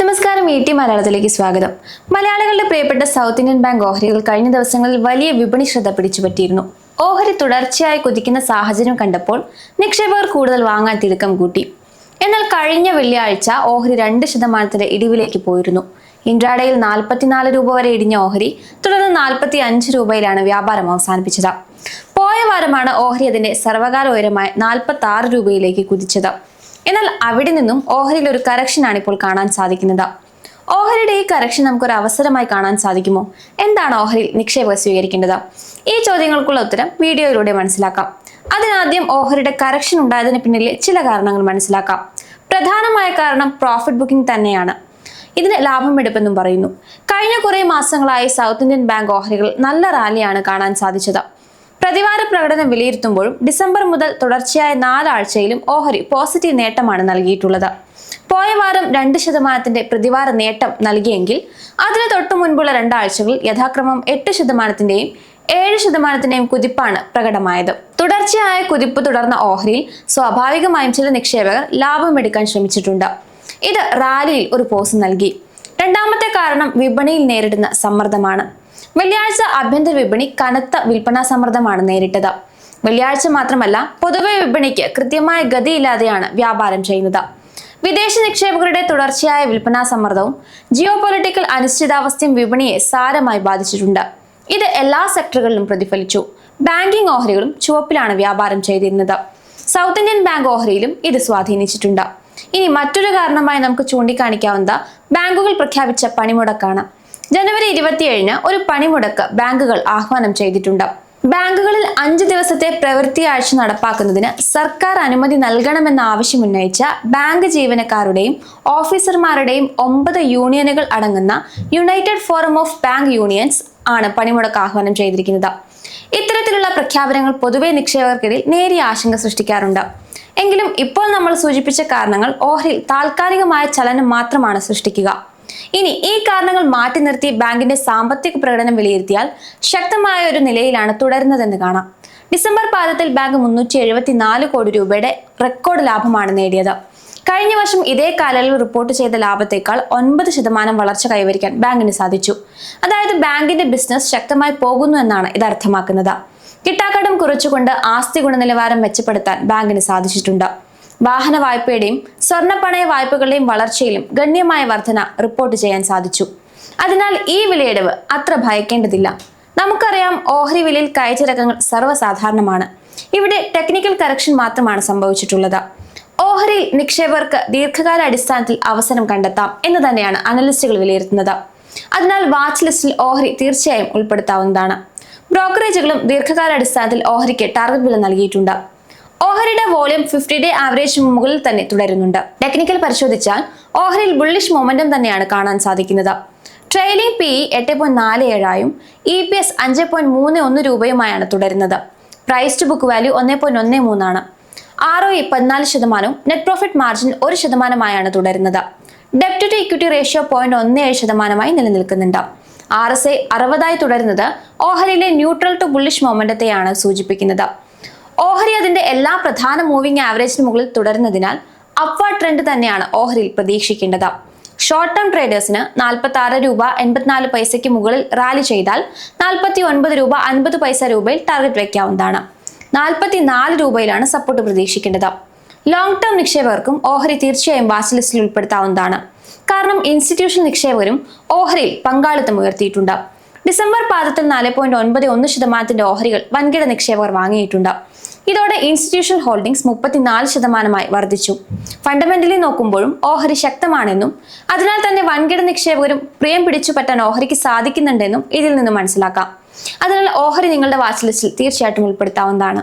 നമസ്കാരം E T മലയാളത്തിലേക്ക് സ്വാഗതം. മലയാളികളുടെ പ്രിയപ്പെട്ട സൗത്ത് ഇന്ത്യൻ ബാങ്ക് ഓഹരികൾ കഴിഞ്ഞ ദിവസങ്ങളിൽ വലിയ വിപണി ശ്രദ്ധ പിടിച്ചുപറ്റിയിരുന്നു. ഓഹരി തുടർച്ചയായി കുതിക്കുന്ന സാഹചര്യം കണ്ടപ്പോൾ നിക്ഷേപകർ കൂടുതൽ വാങ്ങാൻ തിടുക്കം കൂട്ടി. എന്നാൽ കഴിഞ്ഞ വെള്ളിയാഴ്ച ഓഹരി രണ്ട് ശതമാനത്തിന്റെ ഇടിവിലേക്ക് പോയിരുന്നു. ഇൻട്രാഡേയിൽ നാൽപ്പത്തിനാല് രൂപ വരെ ഇടിഞ്ഞ ഓഹരി തുടർന്ന് നാൽപ്പത്തി അഞ്ച് രൂപയിലാണ് വ്യാപാരം അവസാനിപ്പിച്ചത്. പോയ വാരമാണ് ഓഹരി അതിന്റെ സർവകാല ഉയരമായ നാൽപ്പത്തി ആറ് രൂപയിലേക്ക് കുതിച്ചത്. എന്നാൽ അവിടെ നിന്നും ഓഹരിയിൽ ഒരു കറക്ഷനാണ് ഇപ്പോൾ കാണാൻ സാധിക്കുന്നത്. ഓഹരിയുടെ ഈ കറക്ഷൻ നമുക്കൊരു അവസരമായി കാണാൻ സാധിക്കുമോ? എന്താണ് ഓഹരിയിൽ നിക്ഷേപകർ സ്വീകരിക്കേണ്ടത്? ഈ ചോദ്യങ്ങൾക്കുള്ള ഉത്തരം വീഡിയോയിലൂടെ മനസ്സിലാക്കാം. അതിനാദ്യം ഓഹരിയുടെ കറക്ഷൻ ഉണ്ടായതിന് പിന്നിലെ ചില കാരണങ്ങൾ മനസ്സിലാക്കാം. പ്രധാനമായ കാരണം പ്രോഫിറ്റ് ബുക്കിംഗ് തന്നെയാണ്. ഇതിന് ലാഭമെടുപ്പെന്നും പറയുന്നു. കഴിഞ്ഞ കുറേ മാസങ്ങളായി സൗത്ത് ഇന്ത്യൻ ബാങ്ക് ഓഹരികൾ നല്ല റാലിയാണ് കാണാൻ സാധിച്ചത്. പ്രതിവാര പ്രകടനം വിലയിരുത്തുമ്പോഴും ഡിസംബർ മുതൽ തുടർച്ചയായ നാലാഴ്ചയിലും ഓഹരി പോസിറ്റീവ് നേട്ടമാണ് നൽകിയിട്ടുള്ളത്. പോയ വാരം രണ്ട് ശതമാനത്തിന്റെ പ്രതിവാര നേട്ടം നൽകിയെങ്കിൽ അതിന് തൊട്ടു മുൻപുള്ള രണ്ടാഴ്ചകളിൽ യഥാക്രമം എട്ട് ശതമാനത്തിന്റെയും ഏഴ് ശതമാനത്തിന്റെയും കുതിപ്പാണ് പ്രകടമായത്. തുടർച്ചയായ കുതിപ്പ് തുടർന്ന ഓഹരിയിൽ സ്വാഭാവികമായും ചില നിക്ഷേപകർ ലാഭമെടുക്കാൻ ശ്രമിച്ചിട്ടുണ്ട്. ഇത് റാലിയിൽ ഒരു പോസ് നൽകി. രണ്ടാമത്തെ കാരണം വിപണിയിൽ നേരിടുന്ന സമ്മർദ്ദമാണ്. വെള്ളിയാഴ്ച ആഭ്യന്തര വിപണി കനത്ത വിൽപ്പനാ സമ്മർദ്ദമാണ് നേരിട്ടത്. വെള്ളിയാഴ്ച മാത്രമല്ല പൊതുവെ വിപണിക്ക് കൃത്യമായ ഗതിയില്ലാതെയാണ് വ്യാപാരം ചെയ്യുന്നത്. വിദേശ നിക്ഷേപകരുടെ തുടർച്ചയായ വിൽപ്പനാ സമ്മർദ്ദവും ജിയോ പൊളിറ്റിക്കൽ അനിശ്ചിതാവസ്ഥയും വിപണിയെ സാരമായി ബാധിച്ചിട്ടുണ്ട്. ഇത് എല്ലാ സെക്ടറുകളിലും പ്രതിഫലിച്ചു. ബാങ്കിംഗ് ഓഹരികളും ചുവപ്പിലാണ് വ്യാപാരം ചെയ്തിരുന്നത്. സൗത്ത് ഇന്ത്യൻ ബാങ്ക് ഓഹരിയിലും ഇത് സ്വാധീനിച്ചിട്ടുണ്ട്. ഇനി മറ്റൊരു കാരണമായി നമുക്ക് ചൂണ്ടിക്കാണിക്കാവുന്ന ബാങ്കുകൾ പ്രഖ്യാപിച്ച പണിമുടക്കാണ്. ജനുവരി ഇരുപത്തിയേഴിന് ഒരു പണിമുടക്ക് ബാങ്കുകൾ ആഹ്വാനം ചെയ്തിട്ടുണ്ട്. ബാങ്കുകളിൽ അഞ്ച് ദിവസത്തെ പ്രവൃത്തി ആഴ്ച നടപ്പാക്കുന്നതിന് സർക്കാർ അനുമതി നൽകണമെന്ന ആവശ്യം ഉന്നയിച്ച ബാങ്ക് ജീവനക്കാരുടെയും ഓഫീസർമാരുടെയും ഒമ്പത് യൂണിയനുകൾ അടങ്ങുന്ന United Forum of Bank Unions ആണ് പണിമുടക്ക് ആഹ്വാനം ചെയ്തിരിക്കുന്നത്. ഇത്തരത്തിലുള്ള പ്രഖ്യാപനങ്ങൾ പൊതുവെ നിക്ഷേപകർക്കിടയിൽ നേരിയ ആശങ്ക സൃഷ്ടിക്കാറുണ്ട്. എങ്കിലും ഇപ്പോൾ നമ്മൾ സൂചിപ്പിച്ച കാരണങ്ങൾ ഓഹരിയിൽ താൽക്കാലികമായ ചലനം മാത്രമാണ് സൃഷ്ടിക്കുക. ഇനി ഈ കാരണങ്ങൾ മാറ്റി നിർത്തി ബാങ്കിന്റെ സാമ്പത്തിക പ്രകടനം വിലയിരുത്തിയാൽ ശക്തമായ ഒരു നിലയിലാണ് തുടരുന്നതെന്ന് കാണാം. ഡിസംബർ പാദത്തിൽ ബാങ്ക് മുന്നൂറ്റി എഴുപത്തിനാല് കോടി രൂപയുടെ റെക്കോർഡ് ലാഭമാണ് നേടിയത്. കഴിഞ്ഞ വർഷം ഇതേ കാലയളവിൽ റിപ്പോർട്ട് ചെയ്ത ലാഭത്തേക്കാൾ ഒൻപത് ശതമാനം വളർച്ച കൈവരിക്കാൻ ബാങ്കിന് സാധിച്ചു. അതായത് ബാങ്കിന്റെ ബിസിനസ് ശക്തമായി പോകുന്നു എന്നാണ് ഇത് അർത്ഥമാക്കുന്നത്. കിട്ടാക്കടം കുറച്ചുകൊണ്ട് ആസ്തി ഗുണനിലവാരം മെച്ചപ്പെടുത്താൻ ബാങ്കിന് സാധിച്ചിട്ടുണ്ട്. വാഹന വായ്പയുടെയും സ്വർണപ്പണയ വായ്പകളുടെയും വളർച്ചയിലും ഗണ്യമായ വർധന റിപ്പോർട്ട് ചെയ്യാൻ സാധിച്ചു. അതിനാൽ ഈ വിലയിടിവ് അത്ര ഭയക്കേണ്ടതില്ല. നമുക്കറിയാം ഓഹരി വിലയിൽ കയറ്റിറക്കങ്ങൾ സർവസാധാരണമാണ്. ഇവിടെ ടെക്നിക്കൽ കറക്ഷൻ മാത്രമാണ് സംഭവിച്ചിട്ടുള്ളത്. ഓഹരി നിക്ഷേപകർക്ക് ദീർഘകാല അടിസ്ഥാനത്തിൽ അവസരം കണ്ടെത്താം എന്ന് തന്നെയാണ് അനലിസ്റ്റുകൾ വിലയിരുത്തുന്നത്. അതിനാൽ വാച്ച് ലിസ്റ്റിൽ ഓഹരി തീർച്ചയായും ഉൾപ്പെടുത്താവുന്നതാണ്. ബ്രോക്കറേജുകളും ദീർഘകാല അടിസ്ഥാനത്തിൽ ഓഹരിക്ക് ടാർഗറ്റ് വില നൽകിയിട്ടുണ്ട്. ഓഹരിയുടെ വോളിയം ഫിഫ്റ്റി ഡേ ആവറേജ് മുകളിൽ തന്നെ തുടരുന്നുണ്ട്. ടെക്നിക്കൽ പരിശോധിച്ചാൽ ഓഹരിയിൽ ബുള്ളിഷ് മൊമെന്റം തന്നെയാണ് കാണാൻ സാധിക്കുന്നത്. ട്രെയിലിംഗ് പി ഇ എട്ട് പോയിന്റ് നാല് ഏഴായും ഇ പി എസ് അഞ്ച് പോയിന്റ് മൂന്ന് ഒന്ന് രൂപയുമായാണ് തുടരുന്നത്. പ്രൈസ് ടു ബുക്ക് വാല്യൂ ഒന്ന് പോയിന്റ് ഒന്ന് മൂന്നാണ് ആർ ഒ ഇ പതിനാല് ശതമാനവും നെറ്റ് പ്രോഫിറ്റ് മാർജിൻ ഒരു ശതമാനമായാണ് തുടരുന്നത്. ഡെപ്റ്റ് ടു ഇക്വിറ്റി റേഷ്യോ പോയിന്റ് ഒന്ന് ഏഴ് ശതമാനമായി നിലനിൽക്കുന്നുണ്ട്. ആർ എസ് ഐ അറുപതായി തുടരുന്നത് ഓഹരിയിലെ ന്യൂട്രൽ ടു ബുള്ളിഷ് മൊമെന്റത്തെയാണ് സൂചിപ്പിക്കുന്നത്. ഓഹരി അതിന്റെ എല്ലാ പ്രധാന മൂവിംഗ് ആവറേജിന് മുകളിൽ തുടരുന്നതിനാൽ അപ്വാർഡ് ട്രെൻഡ് തന്നെയാണ് ഓഹരിയിൽ പ്രതീക്ഷിക്കേണ്ടത്. ഷോർട്ട് ടേം ട്രേഡേഴ്സിന് നാൽപ്പത്തി ആറ് രൂപ എൺപത്തിനാല് പൈസയ്ക്ക് മുകളിൽ റാലി ചെയ്താൽ നാൽപ്പത്തി ഒൻപത് രൂപ അൻപത് പൈസ രൂപയിൽ ടാർഗറ്റ് വയ്ക്കാവുന്നതാണ് നാൽപ്പത്തി നാല് രൂപയിലാണ് സപ്പോർട്ട് പ്രതീക്ഷിക്കേണ്ടത്. ലോങ് ടേം നിക്ഷേപകർക്കും ഓഹരി തീർച്ചയായും വാച്ച് ലിസ്റ്റിൽ ഉൾപ്പെടുത്താവുന്നതാണ്. കാരണം ഇൻസ്റ്റിറ്റ്യൂഷൻ നിക്ഷേപകരും ഓഹരിയിൽ പങ്കാളിത്തം ഉയർത്തിയിട്ടുണ്ട്. ഡിസംബർ പാദത്തിൽ നാല് പോയിന്റ് ഒൻപത് ഒന്ന് ശതമാനത്തിന്റെ ഓഹരികൾ വൻകിട നിക്ഷേപകർ വാങ്ങിയിട്ടുണ്ട്. ഇതോടെ ഇൻസ്റ്റിറ്റ്യൂഷൻ ഹോൾഡിംഗ്സ് മുപ്പത്തിനാല് ശതമാനമായി വർദ്ധിച്ചു. ഫണ്ടമെന്റലി നോക്കുമ്പോഴും ഓഹരി ശക്തമാണെന്നും അതിനാൽ തന്നെ വൻകിട നിക്ഷേപകരും പ്രിയം പിടിച്ചു പറ്റാൻ ഓഹരിക്ക് സാധിക്കുന്നുണ്ടെന്നും ഇതിൽ നിന്ന് മനസ്സിലാക്കാം. അതിനാൽ ഓഹരി നിങ്ങളുടെ വാച്ച് ലിസ്റ്റിൽ തീർച്ചയായിട്ടും ഉൾപ്പെടുത്താവുന്നതാണ്.